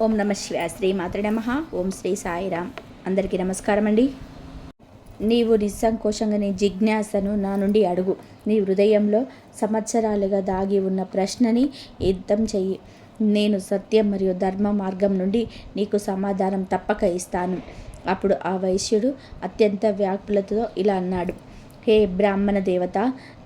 ఓం నమ శివాయ శ్రీ మాతృ నమ. ఓం శ్రీ సాయిరామ్ అందరికీ నమస్కారం అండి. నీవు నిస్సంకోచంగా నీ జిజ్ఞాసను నా నుండి అడుగు. నీ హృదయంలో సంవత్సరాలుగా దాగి ఉన్న ప్రశ్నని యుద్ధం చెయ్యి. నేను సత్యం మరియు ధర్మ మార్గం నుండి నీకు సమాధానం తప్పక ఇస్తాను. అప్పుడు ఆ వైశ్యుడు అత్యంత వ్యాకులతతో ఇలా అన్నాడు. హే బ్రాహ్మణ దేవత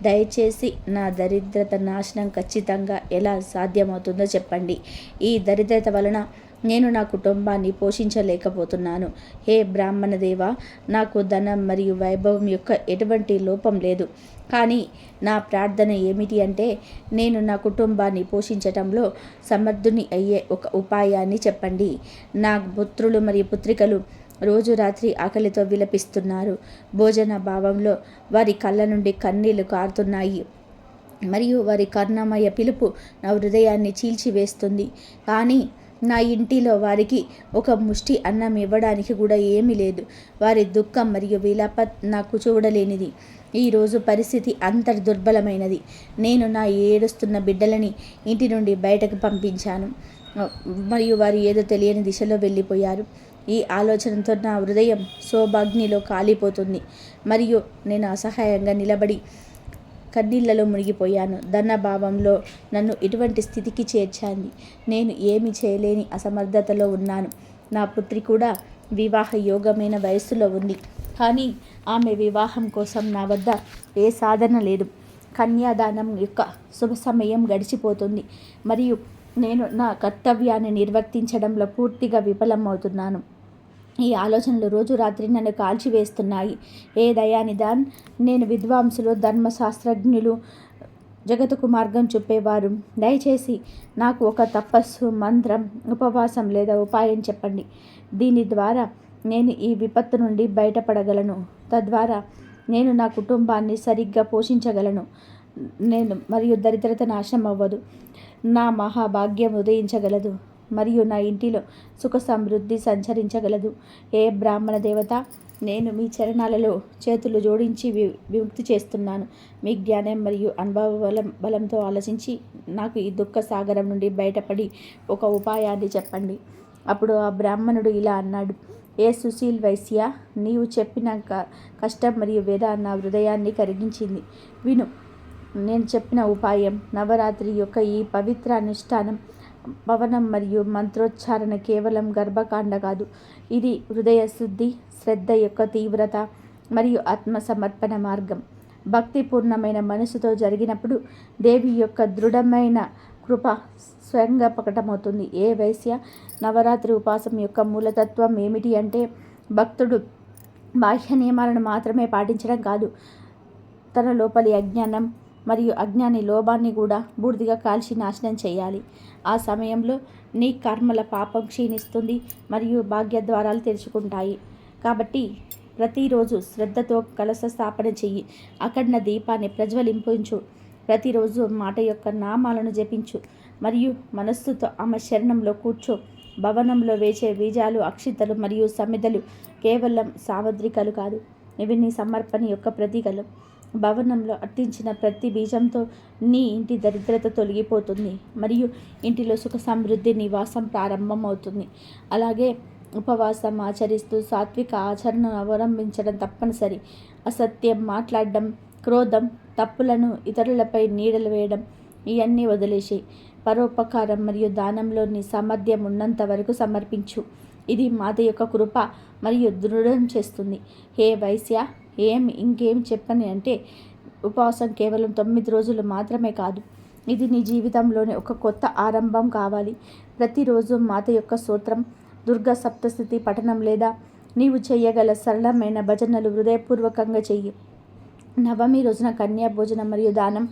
దయచేసి నా దరిద్రత నాశనం ఖచ్చితంగా ఎలా సాధ్యమవుతుందో చెప్పండి. ఈ దరిద్రత వలన నేను నా కుటుంబాన్ని పోషించలేకపోతున్నాను. హే బ్రాహ్మణ దేవ నాకు ధనం మరియు వైభవం యొక్క ఎటువంటి లోపం లేదు. కానీ నా ప్రార్థన ఏమిటి అంటే నేను నా కుటుంబాన్ని పోషించటంలో సమర్థుని అయ్యే ఒక ఉపాయాన్ని చెప్పండి. నా పుత్రులు మరియు పుత్రికలు రోజు రాత్రి ఆకలితో విలపిస్తున్నారు. భోజన భావంలో వారి కళ్ళ నుండి కన్నీళ్ళు కారుతున్నాయి. మరియు వారి కర్ణమయ పిలుపు నా హృదయాన్ని చీల్చివేస్తుంది. కానీ నా ఇంటిలో వారికి ఒక ముష్టి అన్నం ఇవ్వడానికి కూడా ఏమీ లేదు. వారి దుఃఖం మరియు విలాప నాకు చూడలేనిది. ఈరోజు పరిస్థితి అంత దుర్బలమైనది నేను నా ఏడుస్తున్న బిడ్డలని ఇంటి నుండి బయటకు పంపించాను. మరియు వారు ఏదో తెలియని దిశలో వెళ్ళిపోయారు. ఈ ఆలోచనతో నా హృదయం సోభాగ్నిలో కాలిపోతుంది. మరియు నేను అసహాయంగా నిలబడి కన్నీళ్ళలో మునిగిపోయాను. ధనభావంలో నన్ను ఇటువంటి స్థితికి చేర్చాంది. నేను ఏమి చేయలేని అసమర్థతలో ఉన్నాను. నా పుత్రి కూడా వివాహ యోగమైన వయస్సులో ఉంది. కానీ ఆమె వివాహం కోసం నా వద్ద ఏ సాధన లేదు. కన్యాదానం యొక్క శుభ సమయం గడిచిపోతుంది. మరియు నేను నా కర్తవ్యాన్ని నిర్వర్తించడంలో పూర్తిగా విఫలమవుతున్నాను. ఈ ఆలోచనలు రోజు రాత్రి నన్ను కాల్చివేస్తున్నాయి. ఏ దయానిదాన్ నేను విద్వాంసులు ధర్మశాస్త్రజ్ఞులు జగత్కు మార్గం చూపేవారు దయచేసి నాకు ఒక తపస్సు మంత్రం ఉపవాసం లేదా ఉపాయం చెప్పండి. దీని ద్వారా నేను ఈ విపత్తు నుండి బయటపడగలను. తద్వారా నేను నా కుటుంబాన్ని సరిగ్గా పోషించగలను. నేను మరియు దరిద్రత నాశనం అవ్వదు. నా మహాభాగ్యం ఉదయించగలదు. మరియు నా ఇంటిలో సుఖ సమృద్ధి సంచరించగలదు. ఏ బ్రాహ్మణ దేవత నేను మీ చరణాలలో చేతులు జోడించి వి విముక్తి చేస్తున్నాను. మీ జ్ఞానం మరియు అనుభవ బలం బలంతో ఆలోచించి నాకు ఈ దుఃఖ సాగరం నుండి బయటపడి ఒక ఉపాయాన్ని చెప్పండి. అప్పుడు ఆ బ్రాహ్మణుడు ఇలా అన్నాడు ఏ సుశీల్ వైశ్య నీవు చెప్పిన కష్టం మరియు వేద నా హృదయాన్ని కరిగించింది. విను నేను చెప్పిన ఉపాయం నవరాత్రి యొక్క ఈ పవిత్ర అనుష్ఠానం పవనం మరియు మంత్రోచ్చారణ కేవలం గర్భకాండ కాదు. ఇది హృదయ శుద్ధి శ్రద్ధ యొక్క తీవ్రత మరియు ఆత్మ సమర్పణ మార్గం భక్తిపూర్ణమైన మనసుతో జరిగినప్పుడు దేవి యొక్క దృఢమైన కృప స్వయంగా ప్రకటమవుతుంది. ఏ వైశ్య నవరాత్రి ఉపాసం యొక్క మూలతత్వం ఏమిటి అంటే భక్తుడు బాహ్య నియమాలను మాత్రమే పాటించడం కాదు. తన లోపలి అజ్ఞానం మరియు అజ్ఞాని లోభాన్ని కూడా బూడిదిగా కాల్చి నాశనం చేయాలి. ఆ సమయంలో నీ కర్మల పాపం క్షీణిస్తుంది మరియు భాగ్య ద్వారాలు తెరుచుకుంటాయి. కాబట్టి ప్రతిరోజు శ్రద్ధతో కలస స్థాపన చెయ్యి. అఖండ దీపాన్ని ప్రజ్వలింపించు. ప్రతిరోజు మాట యొక్క నామాలను జపించు. మరియు మనస్సుతో ఆమె శరణంలో కూర్చో. భవనంలో వేచే బీజాలు అక్షితలు మరియు సమిదలు కేవలం సాముద్రికలు కాదు. ఇవి నీ సమర్పణ యొక్క ప్రతీకలు. భవనంలో అట్టించిన ప్రతి బీజంతో నీ ఇంటి దరిద్రత తొలగిపోతుంది. మరియు ఇంటిలో సుఖ సమృద్ధి నివాసం ప్రారంభం అవుతుంది అలాగే ఉపవాసం ఆచరిస్తూ సాత్విక ఆచరణను అవలంబించడం తప్పనిసరి. అసత్యం మాట్లాడడం క్రోధం తప్పులను ఇతరులపై నీడలు వేయడం ఇవన్నీ వదిలేసి పరోపకారం మరియు దానంలో నీ సామర్థ్యం ఉన్నంత వరకు సమర్పించు. ఇది మాత యొక్క కృప మరియు దృఢం చేస్తుంది. హే వైశ్య ఏం ఇంకేం చెప్పని అంటే ఉపవాసం కేవలం తొమ్మిది రోజులు మాత్రమే కాదు ఇది నీ జీవితంలోని ఒక కొత్త ఆరంభం కావాలి. ప్రతిరోజు మాత యొక్క సూత్రం దుర్గా సప్తస్థితి పఠనం లేదా నీవు చేయగల సరళమైన భజనలు హృదయపూర్వకంగా చెయ్యి. నవమి రోజున కన్యా భోజనం మరియు దానం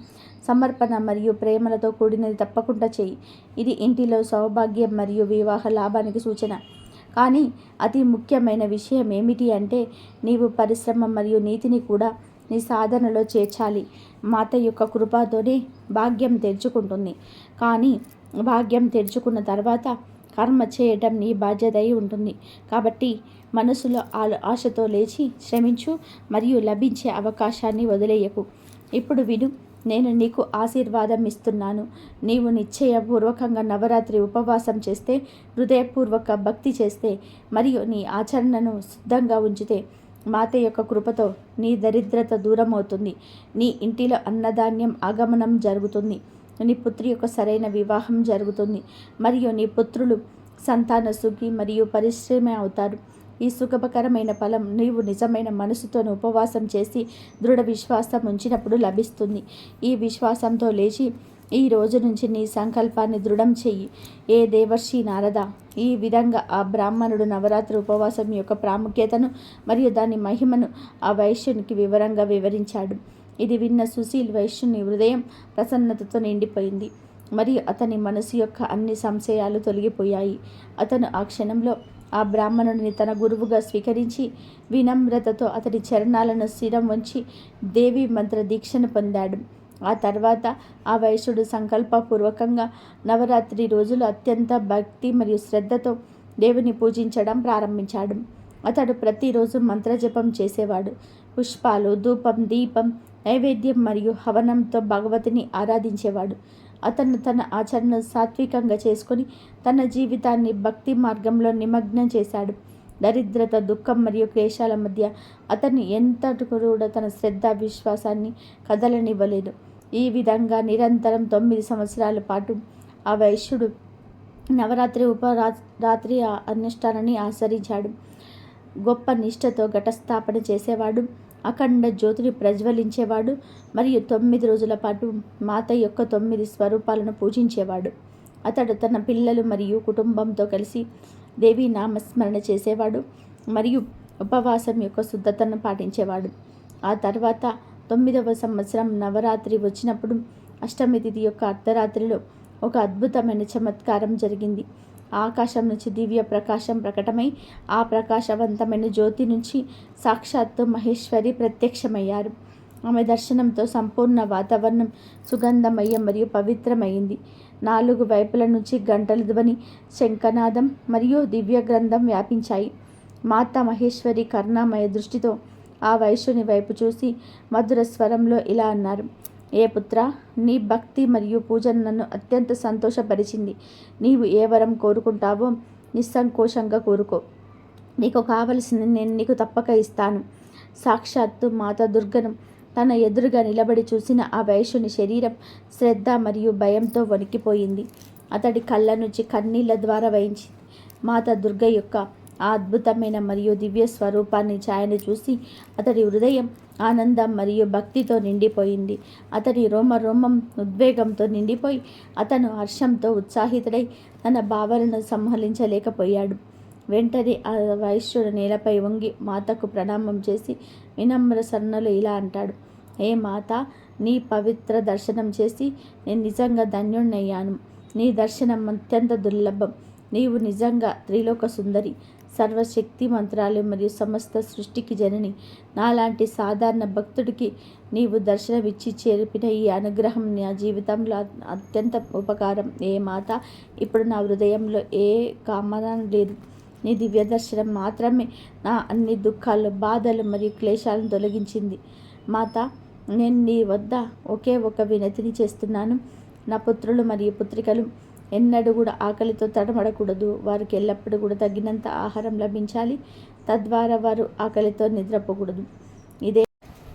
సమర్పణ మరియు ప్రేమలతో కూడినది తప్పకుండా చెయ్యి. ఇది ఇంటిలో సౌభాగ్యం మరియు వివాహ లాభానికి సూచన. కానీ అతి ముఖ్యమైన విషయం ఏమిటి అంటే నీవు పరిశ్రమ మరియు నీతిని కూడా నీ సాధనలో చేర్చాలి. మాత యొక్క కృపతోనే భాగ్యం తెరుచుకుంటుంది. కానీ భాగ్యం తెరుచుకున్న తర్వాత కర్మ చేయటం నీ బాధ్యత అయి ఉంటుంది. కాబట్టి మనసులో ఆశతో లేచి శ్రమించు మరియు లభించే అవకాశాన్ని వదిలేయకు. ఇప్పుడు విను నేను నీకు ఆశీర్వాదం ఇస్తున్నాను నీవు నిశ్చయపూర్వకంగా నవరాత్రి ఉపవాసం చేస్తే హృదయపూర్వక భక్తి చేస్తే మరియు నీ ఆచరణను సిద్ధంగా ఉంచితే మాత యొక్క కృపతో నీ దరిద్రత దూరం అవుతుంది నీ ఇంటిలో అన్నధాన్యం ఆగమనం జరుగుతుంది. నీ పుత్రి యొక్క సరైన వివాహం జరుగుతుంది. మరియు నీ పుత్రులు సంతాన సుఖి మరియు పరిశ్రమ అవుతారు. ఈ సుఖకరమైన ఫలం నీవు నిజమైన మనసుతో ఉపవాసం చేసి దృఢ విశ్వాసం ఉంచినప్పుడు లభిస్తుంది. ఈ విశ్వాసంతో లేచి ఈ రోజు నుంచి నీ సంకల్పాన్ని దృఢం చెయ్యి. ఏ దేవర్షి నారద ఈ విధంగా ఆ బ్రాహ్మణుడు నవరాత్రి ఉపవాసం యొక్క ప్రాముఖ్యతను మరియు దాని మహిమను ఆ వైశ్యునికి వివరంగా వివరించాడు. ఇది విన్న సుశీల్ వైశ్యుని హృదయం ప్రసన్నతతో నిండిపోయింది. మరియు అతని మనసు యొక్క అన్ని సంశయాలు తొలగిపోయాయి. అతను ఆ క్షణంలో ఆ బ్రాహ్మణుడిని తన గురువుగా స్వీకరించి వినమ్రతతో అతడి చరణాలను స్థిరం వంచి దేవి మంత్ర దీక్షను పొందాడు. ఆ తర్వాత ఆ వైశ్యుడు సంకల్పపూర్వకంగా నవరాత్రి రోజులు అత్యంత భక్తి మరియు శ్రద్ధతో దేవుని పూజించడం ప్రారంభించాడు. అతడు ప్రతిరోజు మంత్రజపం చేసేవాడు. పుష్పాలు ధూపం దీపం నైవేద్యం మరియు హవనంతో భగవతిని ఆరాధించేవాడు. అతను తన ఆచరణ సాత్వికంగా చేసుకొని తన జీవితాన్ని భక్తి మార్గంలో నిమగ్నం చేశాడు. దరిద్రత దుఃఖం మరియు క్లేశాల మధ్య అతను ఎంతటి కూడా తన శ్రద్ధ విశ్వాసాన్ని కదలనివ్వలేదు. ఈ విధంగా నిరంతరం తొమ్మిది సంవత్సరాల పాటు ఆ వైశ్యుడు నవరాత్రి ఉపరా రాత్రి అనుష్ఠానాన్ని ఆచరించాడు. గొప్ప నిష్ఠతో ఘటస్థాపన చేసేవాడు. అఖండ జ్యోతిని ప్రజ్వలించేవాడు మరియు తొమ్మిది రోజుల పాటు మాత యొక్క తొమ్మిది స్వరూపాలను పూజించేవాడు. అతడు తన పిల్లలు మరియు కుటుంబంతో కలిసి దేవి నామస్మరణ చేసేవాడు మరియు ఉపవాసం యొక్క శుద్ధతను పాటించేవాడు. ఆ తర్వాత తొమ్మిదవ సంవత్సరం నవరాత్రి వచ్చినప్పుడు అష్టమి తిథి యొక్క అర్ధరాత్రిలో ఒక అద్భుతమైన చమత్కారం జరిగింది. ఆకాశం నుంచి దివ్య ప్రకాశం ప్రకటమై ఆ ప్రకాశవంతమైన జ్యోతి నుంచి సాక్షాత్తు మహేశ్వరి ప్రత్యక్షమయ్యారు. ఆమె దర్శనంతో సంపూర్ణ వాతావరణం సుగంధమయ్య మరియు పవిత్రమైంది. నాలుగు వైపుల నుంచి గంటల ధ్వని శంఖనాదం మరియు దివ్య గ్రంథం వ్యాపించాయి. మాత మహేశ్వరి కరుణామయ దృష్టితో ఆ వైశ్యుని వైపు చూసి మధుర స్వరంలో ఇలా అన్నారు ఏ పుత్ర నీ భక్తి మరియు పూజ నన్ను అత్యంత సంతోషపరిచింది. నీవు ఏ వరం కోరుకుంటావో నిస్సంకోచంగా కోరుకో. నీకు కావలసింది నేను నీకు తప్పక ఇస్తాను. సాక్షాత్తు మాత దుర్గను తన ఎదురుగా నిలబడి చూసిన ఆ వైశ్యుని శరీరం శ్రద్ధ మరియు భయంతో వణికిపోయింది. అతడి కళ్ళ నుంచి కన్నీళ్ళ ద్వారా వహించింది. మాత దుర్గ యొక్క ఆ అద్భుతమైన మరియు దివ్య స్వరూపాన్ని ఛాయను చూసి అతడి హృదయం ఆనందం మరియు భక్తితో నిండిపోయింది. అతని రోమ రోమం ఉద్వేగంతో నిండిపోయి అతను హర్షంతో ఉత్సాహితుడై తన భావనను సంహరించలేకపోయాడు. వెంటనే ఆ వైశ్యుడు నేలపై వంగి మాతకు ప్రణామం చేసి వినమ్ర సన్నలు ఇలా అంటాడు ఏ మాత నీ పవిత్ర దర్శనం చేసి నేను నిజంగా ధన్యుణ్ణయ్యాను. నీ దర్శనం అత్యంత దుర్లభం. నీవు నిజంగా త్రిలోక సుందరి సర్వశక్తి మంత్రాలు మరియు సమస్త సృష్టికి జనని. నాలాంటి సాధారణ భక్తుడికి నీవు దర్శనమిచ్చి చేరిపిన ఈ అనుగ్రహం నా జీవితంలో అత్యంత ఉపకారం. ఏ మాత ఇప్పుడు నా హృదయంలో ఏ కామన లేదు. నీ దివ్య దర్శనం మాత్రమే నా అన్ని దుఃఖాలు బాధలు మరియు క్లేశాలను తొలగించింది. మాత నేను నీ వద్ద ఒకే ఒక వినతిని చేస్తున్నాను. నా పుత్రులు మరియు పుత్రికలు ఎన్నడూ కూడా ఆకలితో తడమడకూడదు. వారికి ఎల్లప్పుడూ కూడా తగినంత ఆహారం లభించాలి. తద్వారా వారు ఆకలితో నిద్రపోకూడదు. ఇదే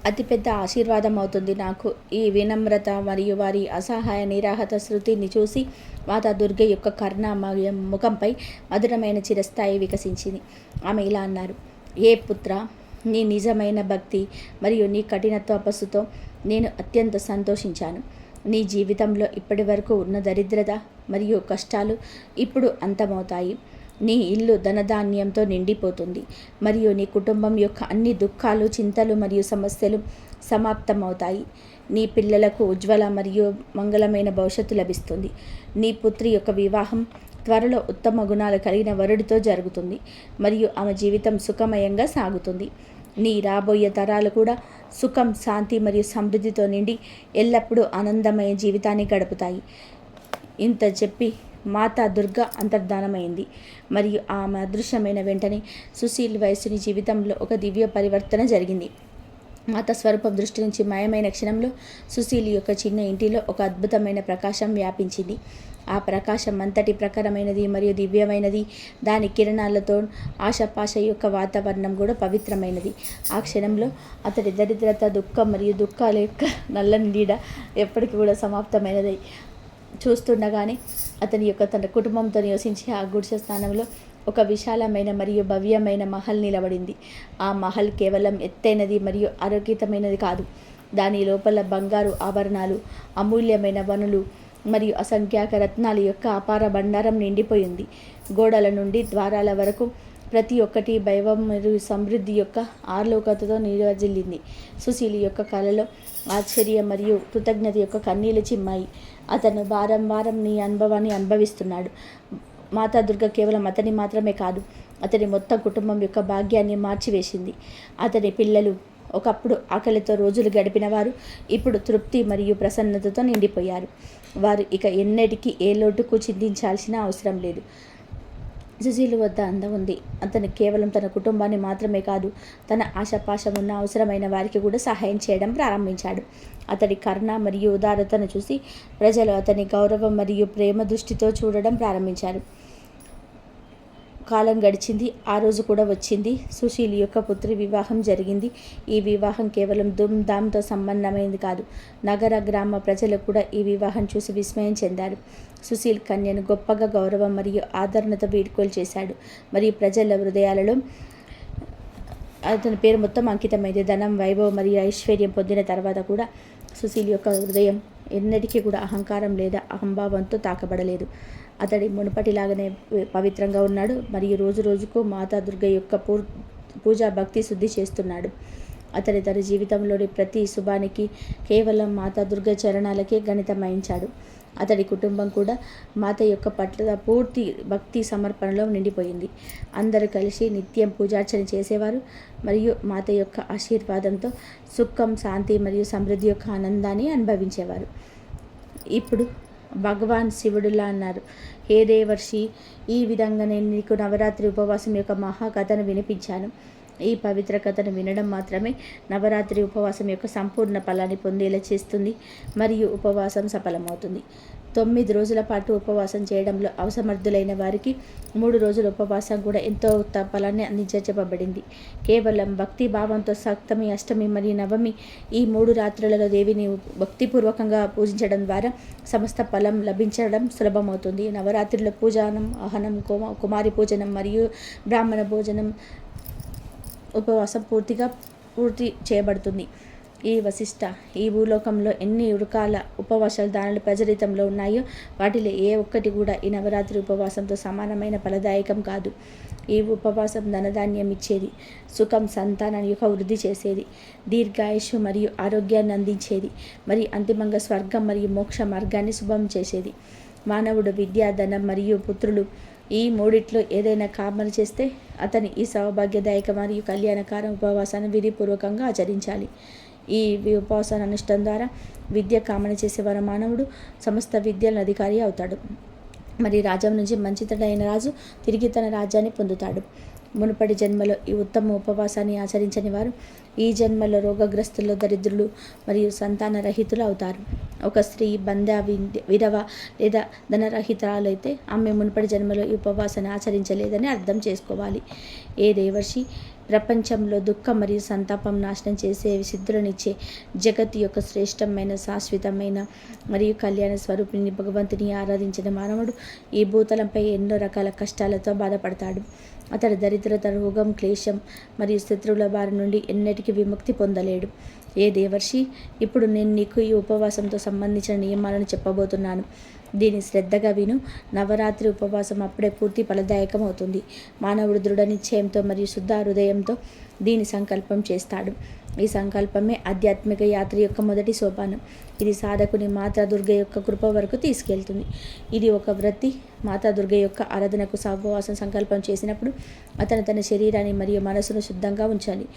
అతిపెద్ద ఆశీర్వాదం అవుతుంది నాకు. ఈ వినమ్రత మరియు వారి అసహాయ నిరాహత శృతిని చూసి మాతా దుర్గ యొక్క కర్ణామయ ముఖంపై మధురమైన చిరస్థాయి వికసించింది. ఆమె ఇలా అన్నారు ఏ పుత్ర నీ నిజమైన భక్తి మరియు నీ కఠిన తపస్సుతో నేను అత్యంత సంతోషించాను. నీ జీవితంలో ఇప్పటి వరకు ఉన్న దరిద్రత మరియు కష్టాలు ఇప్పుడు అంతమవుతాయి. నీ ఇల్లు ధనధాన్యంతో నిండిపోతుంది మరియు నీ కుటుంబం యొక్క అన్ని దుఃఖాలు చింతలు మరియు సమస్యలు సమాప్తమవుతాయి. నీ పిల్లలకు ఉజ్వల మరియు మంగళమైన భవిష్యత్తు లభిస్తుంది. నీ పుత్రి యొక్క వివాహం త్వరలో ఉత్తమ గుణాలు కలిగిన వరుడితో జరుగుతుంది మరియు ఆమె జీవితం సుఖమయంగా సాగుతుంది. నీ రాబోయే తరాలు కూడా సుఖం శాంతి మరియు సమృద్ధితో నిండి ఎల్లప్పుడూ ఆనందమయ జీవితాన్ని గడుపుతాయి. ఇంత చెప్పి మాతా దుర్గ అంతర్ధానమైంది. మరియు ఆమె అదృశ్యమైన వెంటనే సుశీల్ వయసుని జీవితంలో ఒక దివ్య పరివర్తన జరిగింది. మాత స్వరూపం దృష్టి నుంచి మాయమైన క్షణంలో సుశీలి యొక్క చిన్న ఇంటిలో ఒక అద్భుతమైన ప్రకాశం వ్యాపించింది. ఆ ప్రకాశం అంతటి ప్రకారమైనది మరియు దివ్యమైనది. దాని కిరణాలతో ఆశపాశ యొక్క వాతావరణం కూడా పవిత్రమైనది. ఆ క్షణంలో అతడి దరిద్రత దుఃఖం మరియు దుఃఖాల యొక్క నల్లని నీడ ఎప్పటికీ కూడా సమాప్తమైనది. చూస్తుండగానే అతని యొక్క తన కుటుంబంతో నివసించి ఆ గుడిసె స్థానంలో ఒక విశాలమైన మరియు భవ్యమైన మహల్ నిలబడింది. ఆ మహల్ కేవలం ఎత్తైనది మరియు ఆరోగ్యతమైనది కాదు. దాని లోపల బంగారు ఆభరణాలు అమూల్యమైన వనులు మరియు అసంఖ్యాక రత్నాల యొక్క అపార బండారం నిండిపోయింది. గోడల నుండి ద్వారాల వరకు ప్రతి ఒక్కటి భైవం మరియు సమృద్ధి యొక్క ఆర్లోకతతో నిర్వజిల్లింది సుశీలి యొక్క కళలో ఆశ్చర్యం మరియు కృతజ్ఞత యొక్క కన్నీలు చిమ్మాయి. అతను వారం వారం నీ అనుభవాన్ని అనుభవిస్తున్నాడు. మాతా దుర్గ కేవలం అతని మాత్రమే కాదు అతని మొత్తం కుటుంబం యొక్క భాగ్యాన్ని మార్చివేసింది. అతని పిల్లలు ఒకప్పుడు ఆకలితో రోజులు గడిపిన వారు ఇప్పుడు తృప్తి మరియు ప్రసన్నతతో నిండిపోయారు. వారు ఇక ఎన్నటికీ ఏ లోటుకు చింతించాల్సిన అవసరం లేదు. సుశీలు వద్ద అందం ఉంది. అతను కేవలం తన కుటుంబాన్ని మాత్రమే కాదు తన ఆశాపాశం ఉన్న అవసరమైన వారికి కూడా సహాయం చేయడం ప్రారంభించాడు. అతడి కరుణ మరియు ఉదారతను చూసి ప్రజలు అతని గౌరవం మరియు ప్రేమ దృష్టితో చూడడం ప్రారంభించారు. కాలం గడిచింది ఆ రోజు కూడా వచ్చింది. సుశీల్ యొక్క పుత్రి వివాహం జరిగింది. ఈ వివాహం కేవలం ధూమ్ధామ్తో సంబంధమైంది కాదు. నగర గ్రామ ప్రజలు కూడా ఈ వివాహం చూసి విస్మయం చెందారు. సుశీల్ కన్యను గొప్పగా గౌరవం మరియు ఆదరణతో వీడ్కోలు చేశాడు. మరియు ప్రజల హృదయాలలో అతని పేరు మొత్తం అంకితమైంది. ధనం వైభవం మరియు ఐశ్వర్యం పొందిన తర్వాత కూడా సుశీల్ యొక్క హృదయం ఎన్నటికీ కూడా అహంకారం లేదా అహంభావంతో తాకబడలేదు. అతడి మునుపటిలాగానే పవిత్రంగా ఉన్నాడు. మరియు రోజు రోజుకు మాతా దుర్గ యొక్క పూ పూజా భక్తి శుద్ధి చేస్తున్నాడు. అతడి తన జీవితంలోని ప్రతి శుభానికి కేవలం మాతా దుర్గ చరణాలకే గణితమాయించాడు. అతడి కుటుంబం కూడా మాత యొక్క పట్ల పూర్తి భక్తి సమర్పణలో నిండిపోయింది. అందరూ కలిసి నిత్యం పూజార్చన చేసేవారు. మరియు మాత యొక్క ఆశీర్వాదంతో సుఖం శాంతి మరియు సమృద్ధి యొక్క ఆనందాన్ని అనుభవించేవారు. ఇప్పుడు భగవాన్ శివుడులా అన్నారు. హే దేవర్షి ఈ విధంగా నేను నీకు నవరాత్రి ఉపవాసం యొక్క మహాకథను వినిపించాను. ఈ పవిత్ర కథను వినడం మాత్రమే నవరాత్రి ఉపవాసం యొక్క సంపూర్ణ ఫలాన్ని పొందేలా చేస్తుంది మరియు ఉపవాసం సఫలమవుతుంది. తొమ్మిది రోజుల పాటు ఉపవాసం చేయడంలో అవసమర్థులైన వారికి మూడు రోజుల ఉపవాసం కూడా ఎంతో ఫలాన్ని అందించే చెప్పబడింది కేవలం భక్తి భావంతో సప్తమి అష్టమి మరియు నవమి ఈ మూడు రాత్రులలో దేవిని భక్తిపూర్వకంగా పూజించడం ద్వారా సమస్త ఫలం లభించడం సులభమవుతుంది. నవరాత్రిలో పూజనం ఆహనం కుమారి పూజనం మరియు బ్రాహ్మణ భోజనం ఉపవాసం పూర్తిగా పూర్తి చేయబడుతుంది. ఈ వశిష్ట ఈ భూలోకంలో ఎన్ని ఉరకాల ఉపవాసాలు దానిలో ప్రజరితంలో ఉన్నాయో వాటిలో ఏ ఒక్కటి కూడా ఈ నవరాత్రి ఉపవాసంతో సమానమైన ఫలదాయకం కాదు. ఈ ఉపవాసం ధనధాన్యం ఇచ్చేది సుఖం సంతానం యొక్క వృద్ధి చేసేది దీర్ఘాయుషు మరియు ఆరోగ్యాన్ని అందించేది మరి అంతిమంగా స్వర్గం మరియు మోక్ష మార్గాన్ని శుభం చేసేది. మానవుడు విద్య ధనం మరియు పుత్రులు ఈ మూడిట్లో ఏదైనా కామలు చేస్తే అతని ఈ సౌభాగ్యదాయక మరియు కళ్యాణకార ఉపవాసాన్ని విధిపూర్వకంగా ఆచరించాలి. ఈ ఉపవాసాన్ని అనుష్ఠానం ద్వారా విద్య కామన చేసేవారు మానవుడు సమస్త విద్యల అధికారి అవుతాడు. మరి రాజ్యం నుంచి మంచితడైన రాజు తిరిగి తన రాజ్యాన్ని పొందుతాడు. మునుపటి జన్మలో ఈ ఉత్తమ ఉపవాసాన్ని ఆచరించని వారు ఈ జన్మలో రోగగ్రస్తులు దరిద్రులు మరియు సంతాన రహితులు అవుతారు. ఒక స్త్రీ బంధ విధవ లేదా ధనరహితురాలైతే ఆమె మునుపటి జన్మలో ఈ ఉపవాసాన్ని ఆచరించలేదని అర్థం చేసుకోవాలి. ఏ దేవర్షి ప్రపంచంలో దుఃఖం మరియు సంతాపం నాశనం చేసే సిద్ధులనిచ్చే జగత్ యొక్క శ్రేష్టమైన శాశ్వతమైన మరియు కళ్యాణ స్వరూపిణి భగవంతుని ఆరాధించిన మానవుడు ఈ భూతలంపై ఎన్నో రకాల కష్టాలతో బాధపడతాడు. అతడు దరిద్రత రోగం క్లేశం మరియు శత్రువుల బారి నుండి ఎన్నటికీ విముక్తి పొందలేడు. ఏ దేవర్షి ఇప్పుడు నేను నీకు ఈ ఉపవాసంతో సంబంధించిన నియమాలను చెప్పబోతున్నాను. దీని శ్రద్ధగా విను. నవరాత్రి ఉపవాసం అప్పుడే పూర్తి ఫలదాయకం అవుతుంది మానవుడు దృఢ నిశ్చయంతో మరియు శుద్ధ హృదయంతో దీని సంకల్పం చేస్తాడు. ఈ సంకల్పమే ఆధ్యాత్మిక యాత్ర యొక్క మొదటి సోపానం. ఇది సాధకుని మాతా దుర్గ యొక్క కృప వరకు తీసుకెళ్తుంది. ఇది ఒక వృత్తి. మాతా దుర్గ యొక్క ఆరాధనకు సహవాసం సంకల్పం చేసినప్పుడు అతను తన శరీరాన్ని మరియు మనసును శుద్ధంగా ఉంచాలి.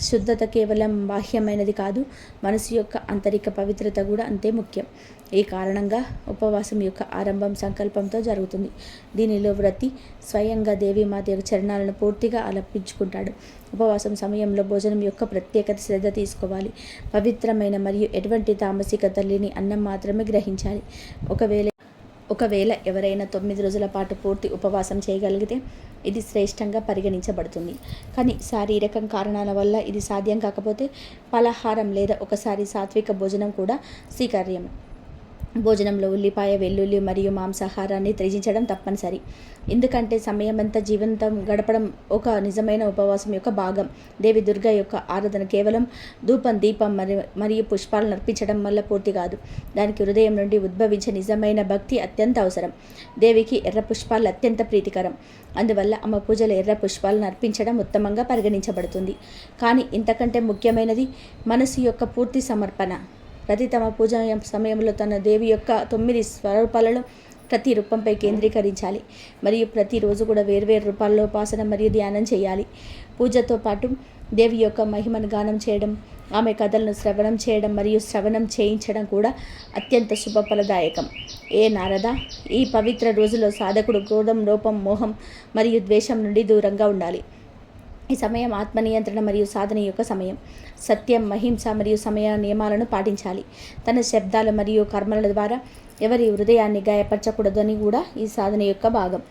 శుద్ధత కేవలం బాహ్యమైనది కాదు మనసు యొక్క ఆంతరిక పవిత్రత కూడా అంతే ముఖ్యం. ఈ కారణంగా ఉపవాసం యొక్క ఆరంభం సంకల్పంతో జరుగుతుంది. దీనిలో వ్రతి స్వయంగా దేవీమాత యొక్క చరణాలను పూర్తిగా అలపించుకుంటాడు ఉపవాసం సమయంలో భోజనం యొక్క ప్రత్యేకత శ్రద్ధ తీసుకోవాలి. పవిత్రమైన మరియు ఎటువంటి తామసికత లేని అన్నం మాత్రమే గ్రహించాలి. ఒకవేళ ఒకవేళ ఎవరైనా తొమ్మిది రోజుల పాటు పూర్తి ఉపవాసం చేయగలిగితే ఇది శ్రేష్టంగా పరిగణించబడుతుంది. కానీ శారీరకం కారణాల వల్ల ఇది సాధ్యం కాకపోతే పలహారం లేదా ఒకసారి సాత్విక భోజనం కూడా స్వీకార్యమే. భోజనంలో ఉల్లిపాయ వెల్లుల్లి మరియు మాంసాహారాన్ని త్యజించడం తప్పనిసరి. ఎందుకంటే సమయమంతా జీవంతం గడపడం ఒక నిజమైన ఉపవాసం యొక్క భాగం. దేవి దుర్గా యొక్క ఆరాధన కేవలం ధూపం దీపం మరియు మరియు పుష్పాలను అర్పించడం వల్ల పూర్తి కాదు. దానికి హృదయం నుండి ఉద్భవించే నిజమైన భక్తి అత్యంత అవసరం. దేవికి ఎర్ర పుష్పాలు అత్యంత ప్రీతికరం. అందువల్ల అమ్మ పూజలు ఎర్ర పుష్పాలను అర్పించడం ఉత్తమంగా పరిగణించబడుతుంది. కానీ ఇంతకంటే ముఖ్యమైనది మనసు యొక్క పూర్తి సమర్పణ. ప్రతి తమ పూజ సమయంలో తన దేవి యొక్క తొమ్మిది స్వరూపాలను ప్రతి రూపంపై కేంద్రీకరించాలి. మరియు ప్రతిరోజు కూడా వేర్వేరు రూపాల్లో ఉపాసన మరియు ధ్యానం చేయాలి. పూజతో పాటు దేవి యొక్క మహిమను గానం చేయడం ఆమె కథలను శ్రవణం చేయడం మరియు శ్రవణం చేయించడం కూడా అత్యంత శుభఫలదాయకం. ఏ నారద ఈ పవిత్ర రోజులో సాధకుడు క్రోధం లోపం మోహం మరియు ద్వేషం నుండి దూరంగా ఉండాలి. ఈ సమయం ఆత్మ నియంత్రణ మరియు సాధన యొక్క సమయం. సత్యం మహింస మరియు సమయ నియమాలను పాటించాలి. తన శబ్దాలు మరియు కర్మల ద్వారా ఎవరి హృదయాన్ని గాయపరచకూడదు అని కూడా ఈ సాధన యొక్క భాగం.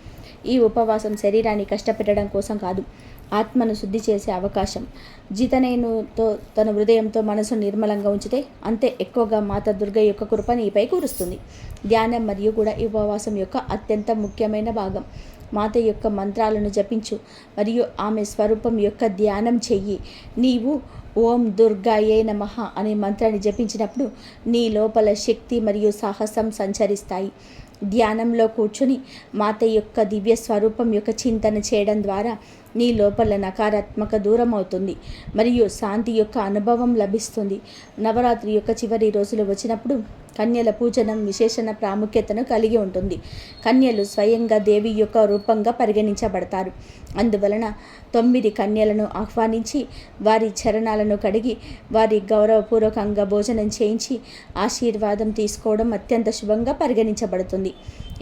ఈ ఉపవాసం శరీరాన్ని కష్టపెట్టడం కోసం కాదు ఆత్మను శుద్ధి చేసే అవకాశం. జితనేనుతో తన హృదయంతో మనసు నిర్మలంగా ఉంచితే అంతే ఎక్కువగా మాత దుర్గ యొక్క కృప నీపై కురుస్తుంది. ధ్యానం మరియు కూడా ఈ ఉపవాసం యొక్క అత్యంత ముఖ్యమైన భాగం. మాత యొక్క మంత్రాలను జపించు మరియు ఆమె స్వరూపం యొక్క ధ్యానం చెయ్యి. నీవు ఓం దుర్గాయే నమ అనే మంత్రాన్ని జపించినప్పుడు నీ లోపల శక్తి మరియు సాహసం సంచరిస్తాయి. ధ్యానంలో కూర్చుని మాత యొక్క దివ్య స్వరూపం యొక్క చింతన చేయడం ద్వారా నీ లోపల నకారాత్మక దూరం అవుతుంది మరియు శాంతి యొక్క అనుభవం లభిస్తుంది. నవరాత్రి యొక్క చివరి రోజులు వచ్చినప్పుడు కన్యల పూజనం విశేషణ ప్రాముఖ్యతను కలిగి ఉంటుంది. కన్యలు స్వయంగా దేవి యొక్క రూపంగా పరిగణించబడతారు. అందువలన తొమ్మిది కన్యలను ఆహ్వానించి వారి చరణాలను కడిగి వారి గౌరవపూర్వకంగా భోజనం చేయించి ఆశీర్వాదం తీసుకోవడం అత్యంత శుభంగా పరిగణించబడుతుంది.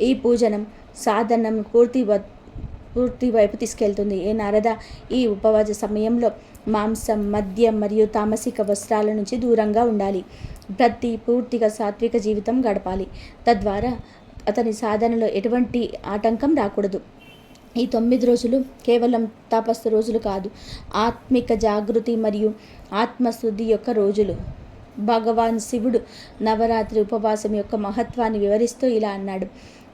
ఈ పూజనం సాధనం పూర్తి పూర్తి వైపు తీసుకెళ్తుంది. ఏ నారద ఈ ఉపవాస సమయంలో మాంసం మద్యం మరియు తామసిక వస్త్రాల నుంచి దూరంగా ఉండాలి. ప్రతి పూర్తిగా సాత్విక జీవితం గడపాలి. తద్వారా అతని సాధనలో ఎటువంటి ఆటంకం రాకూడదు. ఈ తొమ్మిది రోజులు కేవలం తపస్సు రోజులు కాదు ఆత్మిక జాగృతి మరియు ఆత్మశుద్ధి యొక్క రోజులు. భగవాన్ శివుడు నవరాత్రి ఉపవాసం యొక్క మహత్వాన్ని వివరిస్తూ ఇలా అన్నాడు.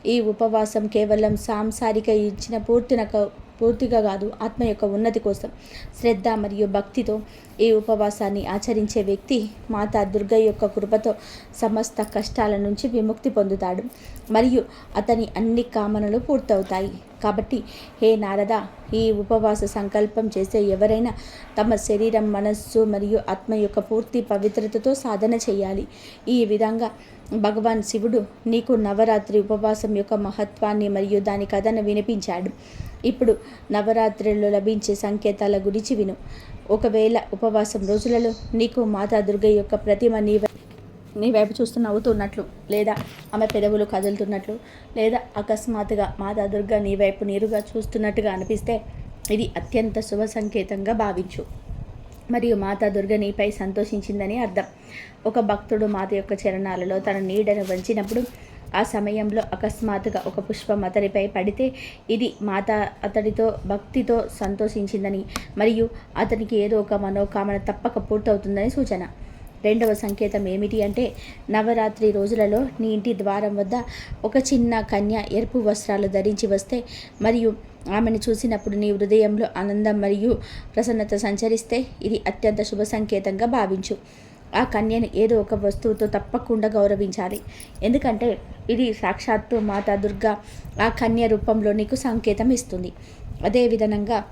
ఈ ఉపవాసం కేవలం సాంసారిక ఇచ్చిన పూర్తినక పూర్తిగా కాదు ఆత్మ యొక్క ఉన్నతి కోసం శ్రద్ధ మరియు భక్తితో ఈ ఉపవాసాన్ని ఆచరించే వ్యక్తి మాతా దుర్గ యొక్క కృపతో సమస్త కష్టాల నుంచి విముక్తి పొందుతాడు. మరియు అతని అన్ని కామనలు పూర్తవుతాయి. కాబట్టి హే నారద ఈ ఉపవాస సంకల్పం చేసే ఎవరైనా తమ శరీరం మనస్సు మరియు ఆత్మ యొక్క పూర్తి పవిత్రతతో సాధన చేయాలి. ఈ విధంగా భగవాన్ శివుడు నీకు నవరాత్రి ఉపవాసం యొక్క మహత్వాన్ని మరియు దాని కథను వినిపించాడు. ఇప్పుడు నవరాత్రిలో లభించే సంకేతాల గురించి విను. ఒకవేళ ఉపవాసం రోజులలో నీకు మాతా దుర్గ యొక్క ప్రతిమ నీ నీ వైపు చూస్తూ నవ్వుతున్నట్లు లేదా ఆమె పెదవులు కదులుతున్నట్లు లేదా అకస్మాత్తుగా మాతా దుర్గ నీ వైపు నీరుగా చూస్తున్నట్టుగా అనిపిస్తే ఇది అత్యంత శుభ సంకేతంగా భావించు. మరియు మాతా దుర్గ నీపై సంతోషించిందని అర్థం. ఒక భక్తుడు మాత యొక్క చరణాలలో తన నీడను వంచినప్పుడు ఆ సమయంలో అకస్మాత్తుగా ఒక పుష్పం అతడిపై పడితే ఇది మాత అతడితో భక్తితో సంతోషించిందని మరియు అతనికి ఏదో ఒక మనోకామన తప్పక పూర్తవుతుందని సూచన. రెండవ సంకేతం ఏమిటి అంటే నవరాత్రి రోజులలో నీ ఇంటి ద్వారం వద్ద ఒక చిన్న కన్య ఎరుపు వస్త్రాలు ధరించి వస్తే మరియు ఆమెను చూసినప్పుడు నీ హృదయంలో ఆనందం మరియు ప్రసన్నత సంచరిస్తే ఇది అత్యంత శుభ సంకేతంగా భావించు. ఆ కన్యను ఏదో ఒక వస్తువుతో తప్పకుండా గౌరవించాలి. ఎందుకంటే ఇది సాక్షాత్తు మాతా దుర్గా ఆ కన్య రూపంలో నీకు సంకేతం ఇస్తుంది. అదేవిధంగా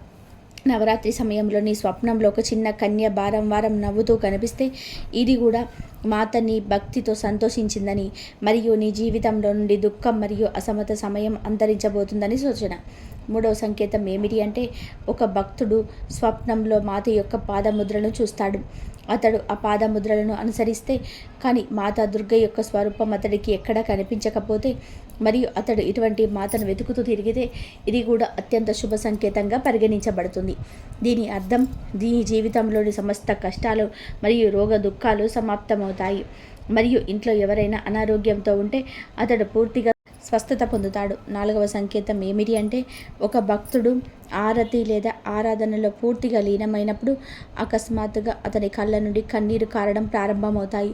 నవరాత్రి సమయంలో నీ స్వప్నంలో ఒక చిన్న కన్య వారం వారం నవ్వుతూ కనిపిస్తే ఇది కూడా మాత నీ భక్తితో సంతోషించిందని మరియు నీ జీవితంలో నుండి దుఃఖం మరియు అసమత సమయం అంతరించబోతుందని సూచన. మూడవ సంకేతం ఏమిటి అంటే ఒక భక్తుడు స్వప్నంలో మాత యొక్క పాదముద్రను చూస్తాడు. అతడు ఆ పాదముద్రలను అనుసరిస్తే కానీ మాతా దుర్గ యొక్క స్వరూపం అతడికి ఎక్కడా కనిపించకపోతే మరియు అతడు ఇటువంటి మాతను వెతుకుతూ తిరిగితే ఇది కూడా అత్యంత శుభ సంకేతంగా పరిగణించబడుతుంది. దీని అర్థం దీని జీవితంలోని సమస్త కష్టాలు మరియు రోగ దుఃఖాలు సమాప్తమవుతాయి. మరియు ఇంట్లో ఎవరైనా అనారోగ్యంతో ఉంటే అతడు పూర్తిగా స్వస్థత పొందుతాడు. నాలుగవ సంకేతం ఏమిటి అంటే ఒక భక్తుడు ఆరతి లేదా ఆరాధనలో పూర్తిగా లీనమైనప్పుడు అకస్మాత్తుగా అతని కళ్ళ నుండి కన్నీరు కారడం ప్రారంభమవుతాయి.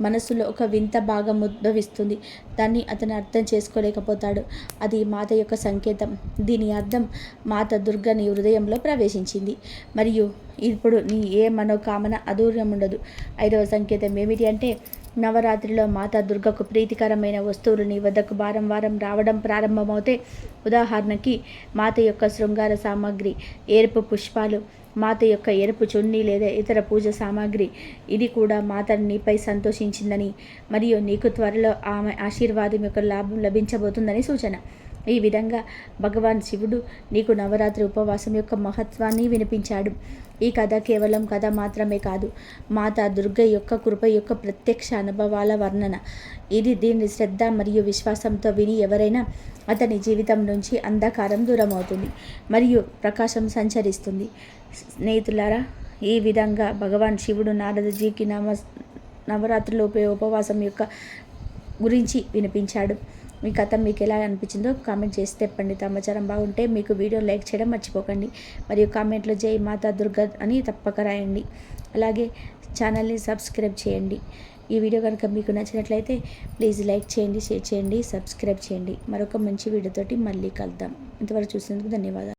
మనసులో ఒక వింత భాగం ఉద్భవిస్తుంది. దాన్ని అతను అర్థం చేసుకోలేకపోతాడు. అది మాత యొక్క సంకేతం. దీని అర్థం మాత దుర్గ నీ హృదయంలో ప్రవేశించింది. మరియు ఇప్పుడు నీ ఏ మనోకామన అదూర్యం ఉండదు ఐదవ సంకేతం ఏమిటి అంటే నవరాత్రిలో మాతా దుర్గకు ప్రీతికరమైన వస్తువులు నీ వద్దకు వారం వారం రావడం ప్రారంభమవుతే ఉదాహరణకి మాత యొక్క శృంగార సామాగ్రి ఏర్పు పుష్పాలు మాత యొక్క ఎరుపు చున్నీ లేదా ఇతర పూజ సామాగ్రి. ఇది కూడా మాత నీపై సంతోషించిందని మరియు నీకు త్వరలో ఆమె ఆశీర్వాదం యొక్క లాభం లభించబోతుందని సూచన. ఈ విధంగా భగవాన్ శివుడు నీకు నవరాత్రి ఉపవాసం యొక్క మహత్వాన్ని వినిపించాడు. ఈ కథ కేవలం కథ మాత్రమే కాదు మాత దుర్గ యొక్క కృప యొక్క ప్రత్యక్ష అనుభవాల వర్ణన. ఇది దీన్ని శ్రద్ధ మరియు విశ్వాసంతో విని ఎవరైనా అతని జీవితం నుంచి అంధకారం దూరమవుతుంది మరియు ప్రకాశం సంచరిస్తుంది. స్నేహితులారా ఈ విధంగా భగవాన్ శివుడు నారదజీకి నవ నవరాత్రులు ఉపవాసం యొక్క గురించి వినిపించాడు. మీ కథ మీకు ఎలా అనిపించిందో కామెంట్ చేసి తెప్పండి. సమాచారం బాగుంటే మీకు వీడియో లైక్ చేయడం మర్చిపోకండి. మరియు కామెంట్లో జై మాతా దుర్గా అని తప్పక రాయండి. అలాగే ఛానల్ని సబ్స్క్రైబ్ చేయండి. ఈ వీడియో కనుక మీకు నచ్చినట్లయితే ప్లీజ్ లైక్ చేయండి షేర్ చేయండి సబ్స్క్రైబ్ చేయండి. మరొక మంచి వీడియోతోటి మళ్ళీ కలుద్దాం. ఇంతవరకు చూసినందుకు ధన్యవాదాలు.